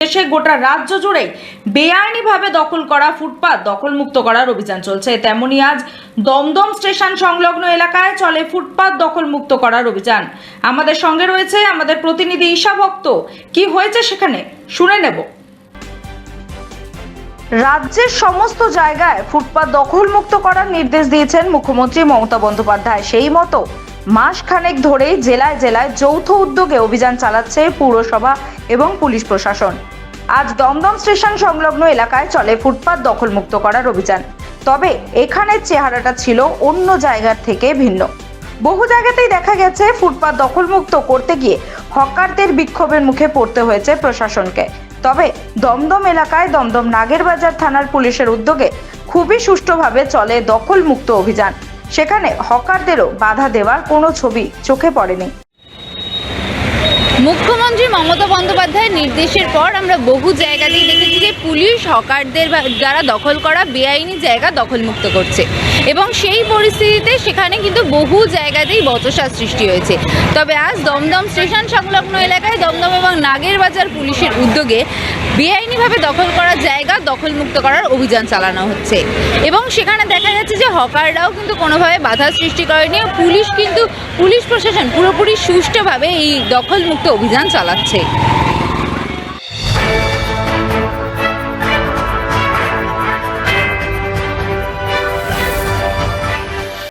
দেশে গোটা রাজ্য জুড়েই বেআইনিভাবে দখল করা, ফুটপাত দখলমুক্ত করার অভিযান চলছে। তেমনি আজ দমদম স্টেশন সংলগ্ন এলাকায় চলে ফুটপাত দখলমুক্ত করার অভিযান। আমাদের সঙ্গে রয়েছে আমাদের প্রতিনিধি ঈশা ভক্ত। কি হয়েছে সেখানে? শুনে নেব। রাজ্যের সমস্ত জায়গায় ফুটপাত দখলমুক্ত করার নির্দেশ দিয়েছেন মুখ্যমন্ত্রী মমতা বন্দ্যোপাধ্যায়। সেই মতো মাসখানেক ধরেই জেলায় জেলায় যৌথ উদ্যোগে অভিযান চালাচ্ছে পুরসভা এবং পুলিশ প্রশাসন। আজ দমদম স্টেশন সংলগ্ন এলাকায় চলে ফুটপাত দখলমুক্ত করার অভিযান। তবে এখানের চেহারাটা ছিল অন্য জায়গার থেকে ভিন্ন। বহু জায়গাতেই দেখা গেছে ফুটপাত দখলমুক্ত করতে গিয়ে হকারদের বিক্ষোভের মুখে পড়তে হয়েছে প্রশাসনকে। তবে দমদম এলাকায় দমদম নাগেরবাজার থানার পুলিশের উদ্যোগে খুবই সুষ্ঠুভাবে চলে দখলমুক্ত অভিযান। সেখানে হকারদেরও বাধা দেওয়ার কোনো ছবি চোখে পড়েনি। মুখ্যমন্ত্রী মমতা বন্দ্যোপাধ্যায়ের নির্দেশের পর আমরা বহু জায়গাতেই দেখেছি যে পুলিশ, হকারদের দ্বারা দখল করা বেআইনি জায়গা দখলমুক্ত করছে। এবং সেই পরিস্থিতিতে সেখানে কিন্তু বহু জায়গাতেই বচসার সৃষ্টি হয়েছে। তবে আজ দমদম স্টেশন সংলগ্ন এলাকায় দমদম এবং নাগেরবাজার পুলিশের উদ্যোগে বেআইনিভাবে দখল করা জায়গা দখলমুক্ত করার অভিযান চালানো হচ্ছে। এবং সেখানে দেখা যাচ্ছে যে হকাররাও কিন্তু কোনোভাবে বাধা সৃষ্টি করেনি। পুলিশ কিন্তু, পুলিশ প্রশাসন পুরোপুরি সুষ্ঠুভাবে এই দখলমুক্ত অভিযান চালাচ্ছে।